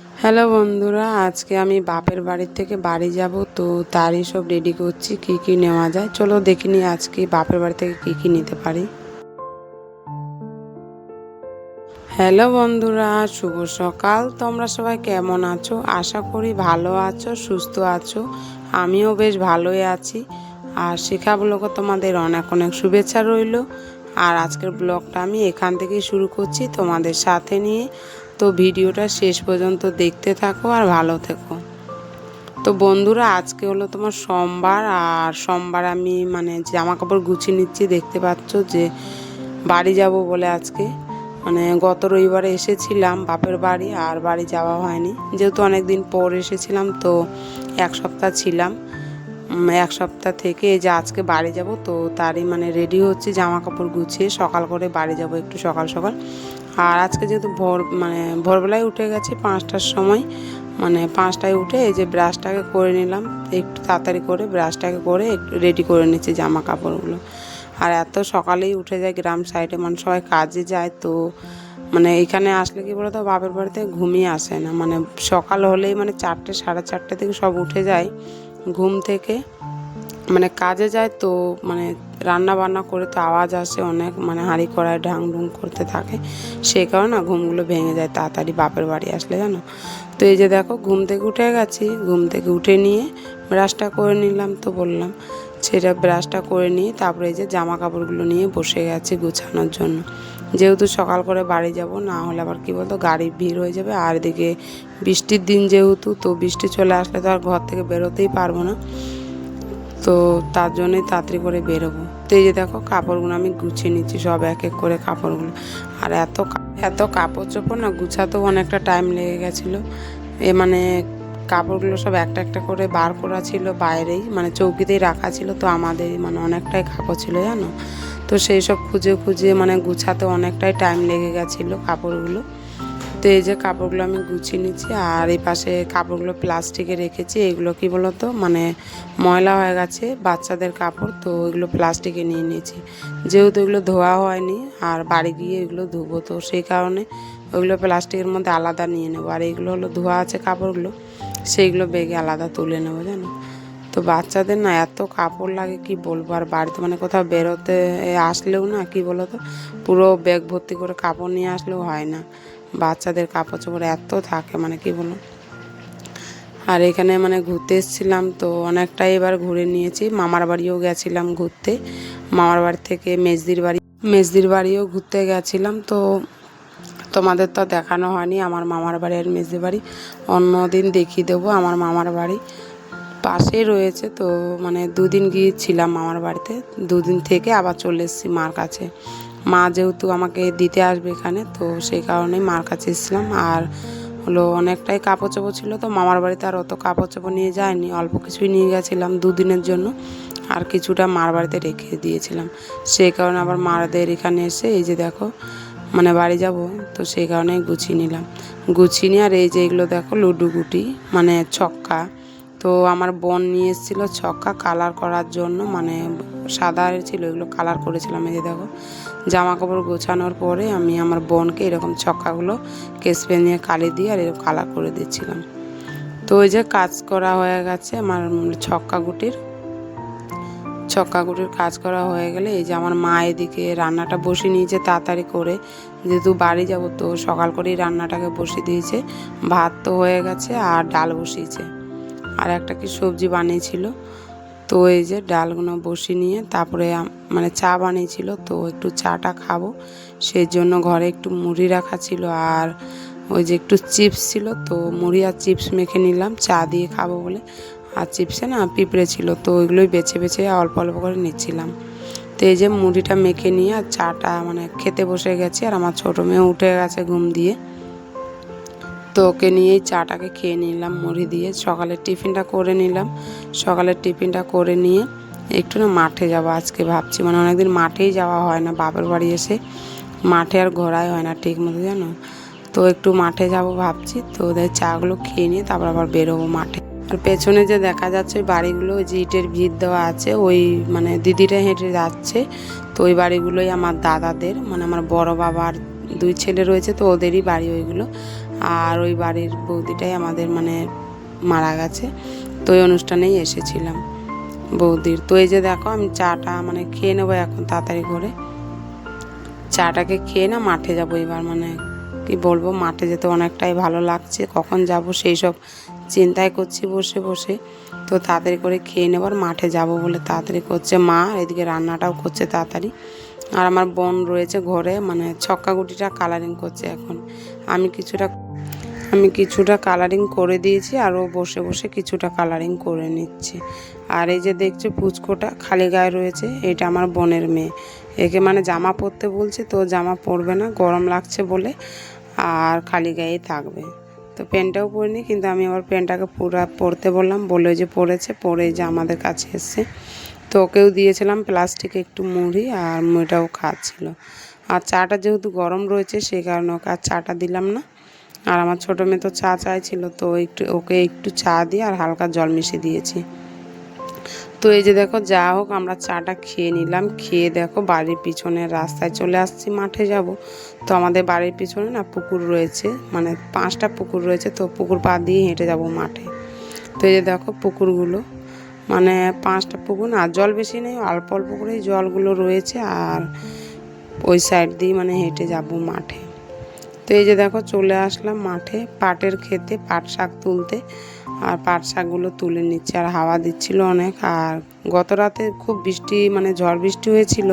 Hello বন্ধুরা, আজকে আমি বাপের বাড়ির থেকে বাড়ি যাব, তো তারই সব রেডি করছি, কি কি নেওয়া যায়। চলো দেখিনি আজকে বাপের বাড়ি থেকে কি কি নিতে পারি। হ্যালো বন্ধুরা, শুভ সকাল। তোমরা সবাই কেমন আছো? আশা করি ভালো আছো, সুস্থ আছো। আমিও বেশ ভালোই আছি। আর শিখা ব্লগে তোমাদের অনেক অনেক শুভেচ্ছা রইল। আর আজকের ব্লগটা আমি এখান থেকেই শুরু করছি তোমাদের সাথে নিয়ে। তো ভিডিওটা শেষ পর্যন্ত দেখতে থাকো আর ভালো থেকো। তো বন্ধুরা, আজকে হলো তোমার সোমবার, আর সোমবার আমি মানে জামা কাপড় গুছিয়ে নিচ্ছি। দেখতে পাচ্ছ যে বাড়ি যাব বলে আজকে। মানে গত রবিবারে এসেছিলাম বাপের বাড়ি, আর বাড়ি যাওয়া হয়নি। যেহেতু অনেক দিন পর এসেছিলাম, তো এক সপ্তাহ ছিলাম। এক সপ্তাহ থেকে যে আজকে বাড়ি যাব, তো তারই মানে রেডি হচ্ছে জামা কাপড় গুছিয়ে। সকাল করে বাড়ি যাব একটু সকাল সকাল। আর আজকে যেহেতু ভোর মানে ভোরবেলায় উঠে গেছি পাঁচটার সময় মানে পাঁচটায় উঠে এই যে ব্রাশটাকে করে নিলাম, একটু তাড়াতাড়ি করে ব্রাশটাকে করে একটু রেডি করে নিচ্ছি জামা কাপড়গুলো আর এত সকালেই উঠে যায় গ্রাম সাইডে মানে সবাই কাজে যায় তো মানে এখানে আসলে কি বলতো, বাপের বাড়িতে ঘুমিয়ে আসে না। মানে সকাল হলেই মানে চারটে, সাড়ে চারটে থেকে সব উঠে যায়, ঘুম থেকে। মানে কাজে যায় তো মানে রান্না বান্না করে তো আওয়াজ আসে, অনেক মানে হাঁড়ি কড়ায় ঢাং ঢুং করতে থাকে। সেই কারণে ঘুমগুলো ভেঙে যায়, তাড়াতাড়ি বাপের বাড়ি আসলে জানো? তো এই যে দেখো, ঘুম থেকে উঠে গেছি, ঘুম থেকে উঠে নিয়ে ব্রাশটা করে নিলাম তো বললাম। সেটা ব্রাশটা করে নিয়ে তারপরে এই যে জামা কাপড়গুলো নিয়ে বসে গেছি গুছানোর জন্য। যেহেতু সকাল করে বাড়ি যাব, না হলে আবার কি বলতো গাড়ির ভিড় হয়ে যাবে। আর এদিকে বৃষ্টির দিন যেহেতু, তো বৃষ্টি চলে আসলে তো আর ঘর থেকে বেরোতেই পারব না। তো তার জন্যই তাড়াতাড়ি করে বেরোবো। তো এই যে দেখো, কাপড়গুলো আমি গুছিয়ে নিচ্ছি, সব এক এক করে কাপড়গুলো। আর এত এত কাপড় চোপড় না, গুছাতেও অনেকটা টাইম লেগে গেছিল। এ মানে কাপড়গুলো সব একটা একটা করে বার করা ছিল বাইরেই মানে চৌকিতেই রাখা ছিল, তো আমাদের মানে অনেকটাই কাপড় ছিল, জানো? তো সেই সব খুঁজে খুঁজে মানে গুছাতে অনেকটাই টাইম লেগে গেছিল কাপড়গুলো। তো এই যে কাপড়গুলো আমি গুছিয়ে নিচ্ছি, আর এই পাশে কাপড়গুলো প্লাস্টিকে রেখেছি। এগুলো কি বলতো? মানে ময়লা হয়ে গেছে, বাচ্চাদের কাপড়, তো এগুলো প্লাস্টিকে নিয়ে নিয়েছি। যেহেতু এগুলো ধোয়া হয়নি, আর বাড়ি গিয়ে এগুলো ধুবো, তো সেই কারণে ওইগুলো প্লাস্টিকের মধ্যে আলাদা নিয়ে নেব। আর এইগুলো হলো ধোয়া আছে কাপড়গুলো, সেইগুলো বেগে আলাদা তুলে নেব, জানো? তো বাচ্চাদের না এত কাপড় লাগে, কি বলব? আর বাড়িতে মানে কোথাও বেরোতে আসলেও না, কি বলো তো পুরো ব্যাগ ভর্তি করে কাপড় নিয়ে আসলেও হয় না। বাচ্চাদের কাপড় চোপড় এত থাকে মানে কি বলো আর এখানে মানে ঘুরতে এসেছিলাম তো অনেকটাই এবার ঘুরে নিয়েছি। মামার বাড়িও গেছিলাম ঘুরতে। মামার বাড়ি থেকে মেজদির বাড়ি, মেজদির বাড়িও ঘুরতে গেছিলাম তো তোমাদের তো দেখানো হয়নি। আমার মামার বাড়ি আর মেজদির বাড়ি। অন্য দিন দেখিয়ে দেবো, আমার মামার বাড়ি পাশেই রয়েছে তো মানে দুদিন গিয়েছিলাম মামার বাড়িতে। দুদিন থেকে আবার চলে এসেছি মার কাছে। মা যেহেতু আমাকে দিতে আসবে এখানে, তো সেই কারণেই মার কাছে এসেছিলাম। আর হলো অনেকটাই কাপড় চোপড় ছিল তো মামার বাড়িতে আর অত কাপড় চোপড় নিয়ে যায়নি, অল্প কিছুই নিয়ে গেছিলাম দুদিনের জন্য। আর কিছুটা মার বাড়িতে রেখে দিয়েছিলাম। সেই কারণে আবার মারাদের এখানে এসে এই যে দেখো মানে বাড়ি যাব, তো সেই কারণেই গুছিয়ে নিলাম। গুছিয়ে নিয়ে আর এই যে এগুলো দেখো, লুডু গুটি মানে ছক্কা। তো আমার বোন নিয়ে এসেছিল ছক্কা কালার করার জন্য মানে সাদা ছিল, এগুলো কালার করেছিলাম এই যে দেখো। জামা কাপড় গোছানোর পরে আমি আমার বোনকে এরকম ছক্কাগুলো কেসপে নিয়ে কালি দিয়ে আর এরকম কালার করে দিচ্ছিলাম। তো ওই যে কাজ করা হয়ে গেছে আমার ছক্কা গুটির। ছক্কা গুটির কাজ করা হয়ে গেলে এই যে আমার মা এদিকে রান্নাটা বসিয়ে নিয়েছে তাড়াতাড়ি করে। যেহেতু বাড়ি যাব তো সকাল করেই রান্নাটাকে বসিয়ে দিয়েছে। ভাত তো হয়ে গেছে আর ডাল বসিয়েছে। আর একটা কি সবজি বানিয়েছিল। তো এই যে ডালগুলো বসিয়ে নিয়ে তারপরে মানে চা বানিয়েছিল, তো একটু চাটা খাব। সেই জন্য ঘরে একটু মুড়ি রাখা ছিল আর ওই যে একটু চিপস ছিল, তো মুড়ি আর চিপস মেখে নিলাম, চা দিয়ে খাব বলে। আর চিপসে না পিঁপড়ে ছিল, তো ওইগুলোই বেছে বেছে অল্প অল্প করে নিচ্ছিলাম। তো এই যে মুড়িটা মেখে নিয়ে আর চাটা মানে খেতে বসে গেছি আর আমার ছোটো মেয়ে উঠে গেছে ঘুম দিয়ে। তো ওকে নিয়েই চাটাকে খেয়ে নিলাম, মুড়ি দিয়ে। সকালের টিফিনটা করে নিলাম। সকালের টিফিনটা করে নিয়ে একটু না মাঠে যাব আজকে ভাবছি। মানে অনেকদিন মাঠেই যাওয়া হয় না, বাপের বাড়ি এসে মাঠে আর ঘোরাই হয় না ঠিক মতো, জানো? তো একটু মাঠে যাব ভাবছি, তো ওদের চাগুলো খেয়ে নিয়ে তারপর আবার বেরোবো মাঠে। আর পেছনে যে দেখা যাচ্ছে ওই বাড়িগুলো যে ইটের ভিড় দেওয়া আছে, ওই মানে দিদিরা হেঁটে যাচ্ছে, তো ওই বাড়িগুলোই আমার দাদাদের। মানে আমার বড় বাবার দুই ছেলে রয়েছে, তো ওদেরই বাড়ি ওইগুলো। আর ওই বাড়ির বৌদিটাই আমাদের মানে মারা গেছে। তো ওই অনুষ্ঠানেই এসেছিলাম বৌদির। তো এই যে দেখো, আমি চাটা মানে খেয়ে নেব এখন তাড়াতাড়ি করে। চাটাকে খেয়ে না মাঠে যাব এবার মানে কি বলব, মাঠে যেতে অনেকটাই ভালো লাগছে। কখন যাব সেই সব চিন্তায় করছি বসে বসে। তো তাড়াতাড়ি করে খেয়ে নেবার মাঠে যাব বলে তাড়াতাড়ি করছে মা, এদিকে রান্নাটাও করছে তাড়াতাড়ি। আর আমার বোন রয়েছে ঘরে মানে ছক্কা গুটিটা কালারিং করছে এখন। আমি কিছুটা আমি কিছুটা কালারিং করে দিয়েছি আর ও বসে বসে কিছুটা কালারিং করে নিচ্ছে। আর এই যে দেখছ পুচকোটা খালি গায়ে রয়েছে, এটা আমার বোনের মেয়ে। একে মানে জামা পরতে বলছে, তো জামা পরবে না, গরম লাগছে বলে আর খালি গায়েই থাকবে। তো প্যান্টটাও পরিনি, কিন্তু আমি আবার প্যান্টটাকে পুরা পরতে বললাম বলে যে পরেছে, পরে যে আমাদের কাছে এসছে। তো ওকেও দিয়েছিলাম প্লাস্টিকে একটু মুড়ি আর মুড়িটাও খাচ্ছিল। আর চাটা যেহেতু গরম রয়েছে সেই কারণে ওকে আর চাটা দিলাম না। আর আমার ছোটো মেয়ে তো চা চাইছিল, তো একটু ওকে একটু চা দিয়ে আর হালকা জল মিশিয়ে দিয়েছি। তো এই যে দেখো, যা হোক, আমরা চাটা খেয়ে নিলাম। খেয়ে দেখো, বাড়ির পিছনে রাস্তায় চলে আসছি, মাঠে যাব। তো আমাদের বাড়ির পিছনে না পুকুর রয়েছে মানে পাঁচটা পুকুর রয়েছে, তো পুকুর পা দিয়ে হেঁটে যাব মাঠে। তো এই যে দেখো পুকুরগুলো মানে পাঁচটা পুকুর না, জল বেশি নেই, অল্প অল্প করেই জলগুলো রয়েছে, আর ওই সাইড দিয়ে মানে হেঁটে যাব মাঠে। তো এই যে দেখো চলে আসলাম মাঠে পাটের খেতে পাট শাক তুলতে। আর পাট শাকগুলো তুলে নিচ্ছে। আর হাওয়া দিচ্ছিল অনেক। আর গত রাতে খুব বৃষ্টি মানে ঝড় বৃষ্টি হয়েছিল,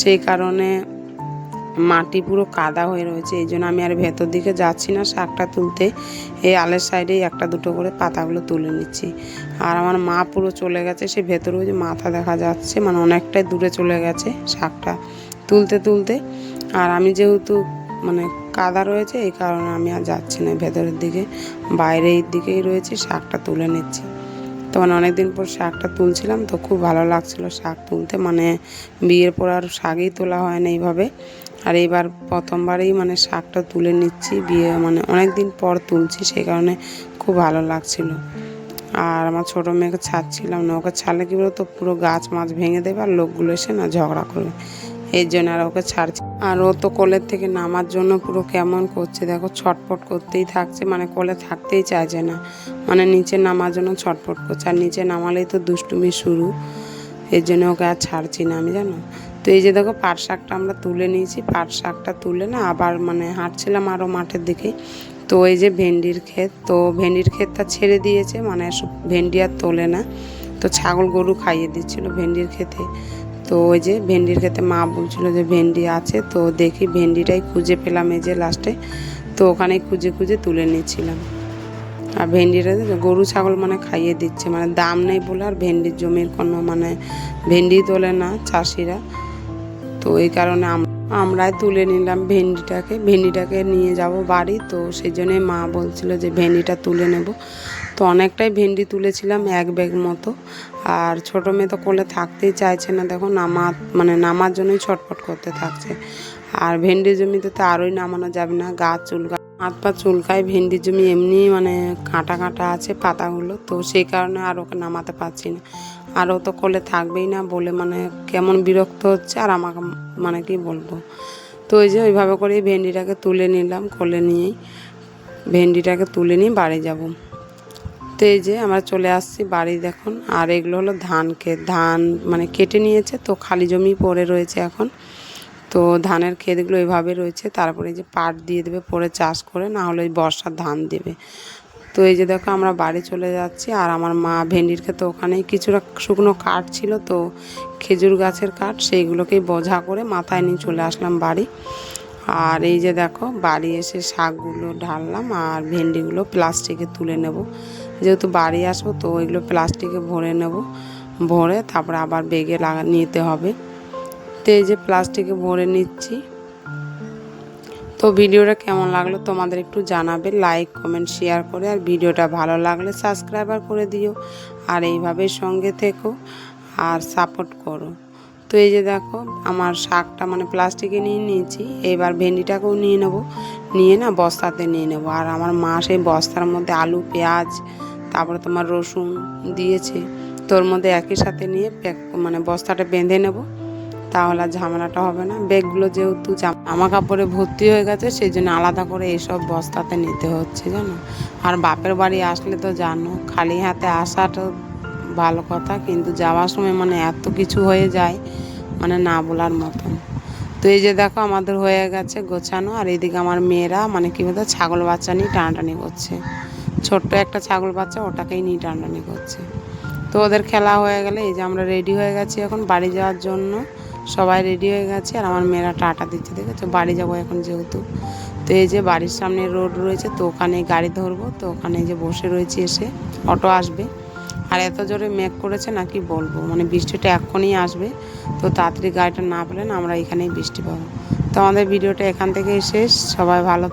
সেই কারণে মাটি পুরো কাদা হয়ে রয়েছে। এই জন্য আমি আর ভেতর দিকে যাচ্ছি না শাকটা তুলতে। এই আলের সাইডেই একটা দুটো করে পাতাগুলো তুলে নিচ্ছি। আর আমার মা পুরো চলে গেছে, সে ভেতরে যে মাথা দেখা যাচ্ছে মানে অনেকটাই দূরে চলে গেছে শাকটা তুলতে তুলতে। আর আমি যেহেতু মানে কাদা রয়েছে, এই কারণে আমি আর যাচ্ছি না, ভেতরের দিকে। বাইরের দিকেই রয়েছে, শাকটা তুলে নিচ্ছি। তো মানে অনেকদিন পর শাকটা তুলছিলাম, তো খুব ভালো লাগছিল শাক তুলতে। মানে বিয়ের পর আর শাকই তোলা হয় না এইভাবে। আর এইবার প্রথমবারেই মানে শাকটা তুলে নিচ্ছি, বিয়ে মানে অনেক দিন পর তুলছি সেই কারণে খুব ভালো লাগছিল। আর আমার ছোটো মেয়েকে ছাড়ছিলাম না, ওকে ছাড়লে কী বলতো, পুরো গাছ মাছ ভেঙে দেবে আর লোকগুলো এসে না ঝগড়া করবে। এই জন্য আর ওকে ছাড়ছে। আর ও তো কোলের থেকে নামার জন্য পুরো কেমন করছে, দেখো ছটপট করতেই থাকছে মানে কোলে থাকতেই চাইছে না। মানে নিচে নামার জন্য ছটপট করছে, আর নিচে নামালেই তো দুষ্টুমি শুরু। এর জন্য ওকে আর ছাড়ছি না আমি, জানো? তো এই যে দেখো পাট শাকটা আমরা তুলে নিয়েছি, পাট শাকটা তুলে না আবার মানে হাঁটছিলাম আরও মাঠের দিকে। তো এই যে ভেন্ডির ক্ষেত, তো ভেন্ডির ক্ষেতটা ছেড়ে দিয়েছে মানে ভেন্ডি আর তোলে না। তো ছাগল গরু খাইয়ে দিচ্ছিল ভেন্ডির খেতে তো ওই যে ভেন্ডির খেতে মা বলছিল যে ভেন্ডি আছে, তো দেখি ভেন্ডিটাই খুঁজে পেলাম এই যে লাস্টে। তো ওখানেই খুঁজে খুঁজে তুলে নিয়েছিলাম আর ভেন্ডিটা গরু, ছাগল মানে খাইয়ে দিচ্ছে মানে দাম নেই বলে আর ভেন্ডির জমির কোনো মানে ভেন্ডি তোলে না চাষিরা। তো এই কারণে আমরাই তুলে নিলাম ভেন্ডিটাকে ভেন্ডিটাকে নিয়ে যাব বাড়ি। তো সেই জন্যে মা বলছিল যে ভেন্ডিটা তুলে নেব। তো অনেকটাই ভেন্ডি তুলেছিলাম এক ব্যাগ মতো। আর ছোটো মেয়ে তো কোলে থাকতেই চাইছে না, দেখো নামা মানে নামার জন্যই ছটফট করতে থাকছে। আর ভেন্ডি জমিতে তো আরোই নামানো যাবে না গাছ চুলকা হাত পা চুলকায় ভেন্ডির জমি এমনি মানে কাঁটা কাঁটা আছে পাতাগুলো, তো সেই কারণে আর ওকে নামাতে পারছি না। আর ও তো কোলে থাকবেই না বলে মানে কেমন বিরক্ত হচ্ছে আর আমাকে মানে কি বলব। তো ওই যে ওইভাবে করেই ভেন্ডিটাকে তুলে নিলাম, কোলে নিয়েই ভেন্ডিটাকে তুলে নিয়ে বাড়ি যাব। তো এই যে আমরা চলে আসছি বাড়ি দেখুন। আর এগুলো হলো ধান ক্ষেত। ধান মানে কেটে নিয়েছে, তো খালি জমি পড়ে রয়েছে এখন। তো ধানের ক্ষেতগুলো এভাবে রয়েছে, তারপরে যে পাট দিয়ে দেবে, পরে চাষ করে, না হলে ওই বর্ষার ধান দেবে। তো এই যে দেখো আমরা বাড়ি চলে যাচ্ছি, আর আমার মা ভেন্ডির খেতে ওখানেই কিছুটা শুকনো কাঠ ছিল, তো খেজুর গাছের কাঠ, সেইগুলোকেই বোঝা করে মাথায় নিয়ে চলে আসলাম বাড়ি। আর এই যে দেখো, বাড়ি এসে শাকগুলো ঢাললাম, আর ভেন্ডিগুলো প্লাস্টিকে তুলে নেব। যেহেতু বাড়ি আসব, তো ওইগুলো প্লাস্টিকে ভরে নেব। ভরে তারপরে আবার বেগে লাগা, নিতে হবে। তো এই যে প্লাস্টিকে ভরে নিচ্ছি। তো ভিডিওটা কেমন লাগল তোমাদের একটু জানাবে। লাইক কমেন্ট শেয়ার করে আর ভিডিওটা ভালো লাগলে সাবস্ক্রাইবার করে দিও। আর এইভাবে সঙ্গে থেকো আর সাপোর্ট করো। তো এই যে দেখো, আমার শাকটা মানে প্লাস্টিকে নিয়ে নিয়েছি। এবার ভেন্ডিটাকেও নিয়ে নেব। নিয়ে না বস্তাতে নিয়ে নেব। আর আমার মা সেই বস্তার মধ্যে আলু, পেঁয়াজ তারপরে তোমার রসুন দিয়েছে। তোর মধ্যে একই সাথে নিয়ে প্যাক মানে বস্তাটা বেঁধে নেব। তাহলে ঝামেলাটা হবে না। ব্যাগগুলো যেহেতু জামা কাপড়ে ভর্তি হয়ে গেছে, সেই জন্য আলাদা করে এইসব বস্তাতে নিতে হচ্ছে, জানো? আর বাপের বাড়ি আসলে তো জানো, খালি হাতে আসাটা ভালো কথা, কিন্তু যাওয়ার সময় মানে এত কিছু হয়ে যায় মানে না বলার মতন। তো এই যে দেখো, আমাদের হয়ে গেছে গোছানো, আর এইদিকে আমার মেয়েরা মানে কী বলতো, ছাগল বাচ্চা নিয়ে টানাটানি করছে। ছোট্ট একটা ছাগল বাচ্চা ওটাকেই নিয়ে টানাটানি করছে। তো ওদের খেলা হয়ে গেলে এই যে আমরা রেডি হয়ে গেছি এখন বাড়ি যাওয়ার জন্য। সবাই রেডি হয়ে গেছে আর আমার মেয়েরা টাটা দিচ্ছে দেখেছ বাড়ি যাব এখন যেহেতু। তো এই যে বাড়ির সামনে রোড রয়েছে, তো ওখানে গাড়ি ধরবো। তো ওখানে যে বসে রয়েছি এসে অটো আসবে। আর এত জোরে মেঘ করেছে না কি বলব? মানে বৃষ্টিটা এখনই আসবে। তো তাড়াতাড়ি গাড়িটা না পেলে না আমরা এখানেই বৃষ্টি পাবো। তো আমাদের ভিডিওটা এখান থেকেই শেষ। সবাই ভালো।